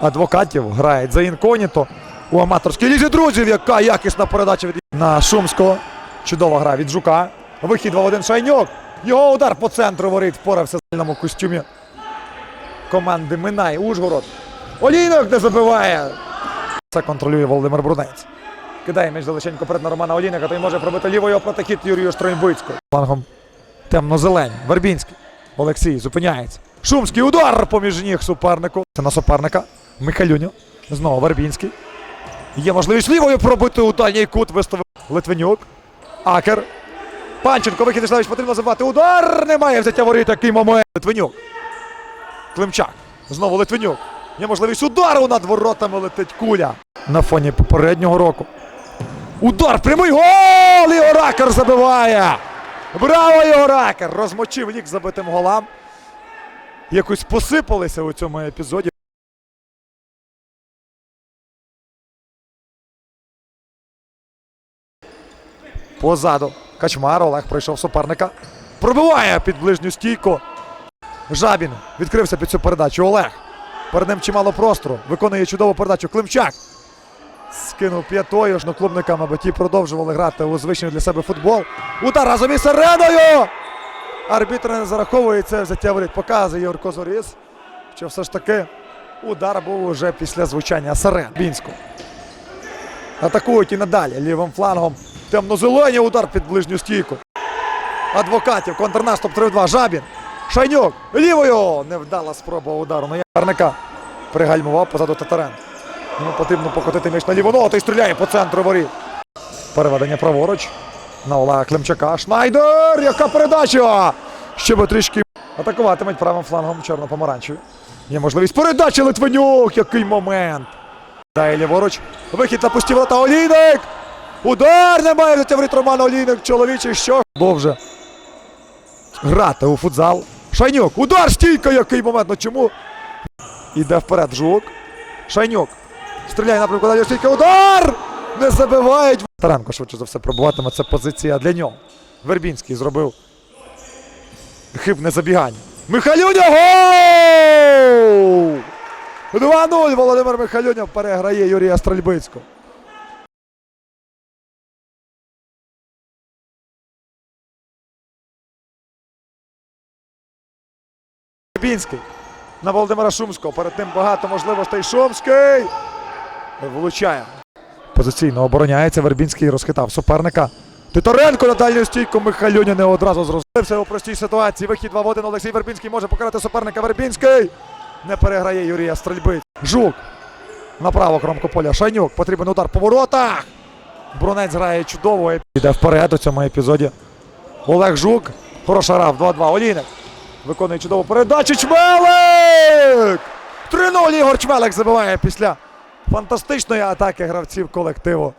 адвокатів грають за інкогніто у аматорській лізі друзів. Яка якісна передача від на Шумського. Чудова гра від Жука. Вихід 2-1 Шайньок. Його удар по центру воріт впорався в сильному костюмі команди Минай Ужгород. Олійник не забиває. Це контролює Володимир Брунець. Кидає м'яч далеченько перед на Романа Олійника, той може пробити лівою проти хід Юрію Штроєнбицького. Флангом темно-зелень. Вербінський. Олексій зупиняється. Шумський удар поміж ніг супернику. Це на суперника. Михайлюньо. Знову Вербінський. Є можливість лівою пробити у дальній кут. Виставив Литвинюк. Акер. Панченко вихід Ішлевич потрібно забивати. Удар! Немає взяття воріт. Такий момент. Литвинюк. Климчак. Знову Литвинюк. Є можливість удару над воротами летить куля. На фоні попереднього року. Удар прямий гол! Ігор Акер забиває! Браво, Ігор Акер! Розмочив лік забитим голам. Якось посипалися у цьому епізоді. Позаду. Качмар Олег пройшов суперника. Пробиває під ближню стійку. Жабін відкрився під цю передачу. Олег. Перед ним чимало простору. Виконує чудову передачу. Климчак. Скинув п'ятою одноклубникам, аби ті продовжували грати у звичний для себе футбол. Удар разом із Середою! Арбітр не зараховує це взяття воріт. Показує Юрко Зоріс, що все ж таки удар був уже після звучання Сарен. Бінську. Атакують і надалі лівим флангом. Темно-зелені удар під ближню стійку. Адвокатів, контрнаступ 3-2. Жабін. Шайнюк. Лівою. Невдала спроба удару. На Ярника. Пригальмував позаду Татарен. Йому потрібно покотити м'яч на ліву ногу, той стріляє по центру воріт. Переведення праворуч. На Олега Климчака. Шнайдер! Яка передача! Ще би трішки атакуватимуть правим флангом чорно-помаранчеві. Є можливість передачі Литвинюк! Який момент! Дає ліворуч. Вихід на пусті ворота Олійник! Удар немає взяття воріт Романа Олійник. Чоловічий що? Бо вже грати у футзал. Шайнюк. Удар стійка! Який момент! Ну чому? Іде вперед Жук. Шайнюк. Стріляє напрямку далі стійка. Удар! Не забивають. Таранко швидше за все пробуватиме. Це позиція для нього. Вербінський зробив хибне забігання. Михайлюня гол! 2-0. Володимир Михайлюня переграє Юрія Стрельбицького. Вербінський на Володимира Шумського. Перед тим багато можливостей. Шумський влучає. Позиційно обороняється. Вербінський розхитав суперника. Титаренко на дальню стійку. Михайлюня не одразу зрозумівся у простій ситуації. Вихід 2 в 1. Олексій Вербінський може покарати суперника. Вербінський не переграє Юрія Стрельби. Жук на праву кромку поля. Шайнюк. Потрібен удар по воротах. Брунець грає чудово. Іде вперед у цьому епізоді. Олег Жук. Хороша гра в 2-2. Олійник. Виконує чудову передачу. Чмелик! 3-0 Ігор Чмелик забиває після фантастичної атаки гравців колективу.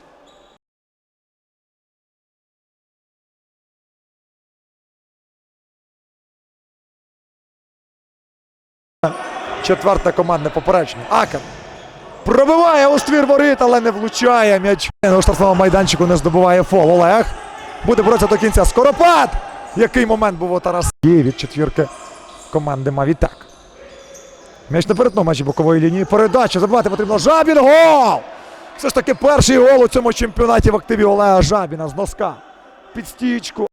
Четверте командне попередження. Акер. Пробиває у ствір воріт, але не влучає м'яч. На штрафному майданчику не здобуває фол. Олег. Буде боротися до кінця. Скоропад! Який момент був у. І від четвірки команди Мавітак. М'яч на перетну межі бокової лінії. Передача. Забивати потрібно. Жабін гол! Все ж таки перший гол у цьому чемпіонаті в активі Олега Жабіна з носка. Під стічку.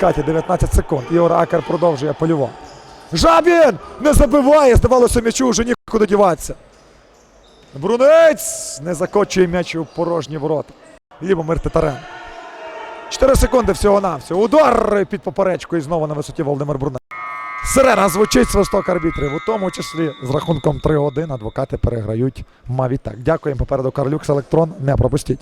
Каті 19 секунд. Ігор Акер продовжує польово. Жабін! Не забиває! Здавалося, м'ячу вже нікуди діватися. Брунець не закочує м'яч у порожні ворота. Лівомир Тарен. 4 секунди всього-навсього. Удар під поперечкою і знову на висоті Володимир Брунець. Сирена звучить свисток арбітрів, у тому числі з рахунком 3-1 адвокати переграють Мавітак. Дякуємо попереду Карлюкс Електрон. Не пропустіть.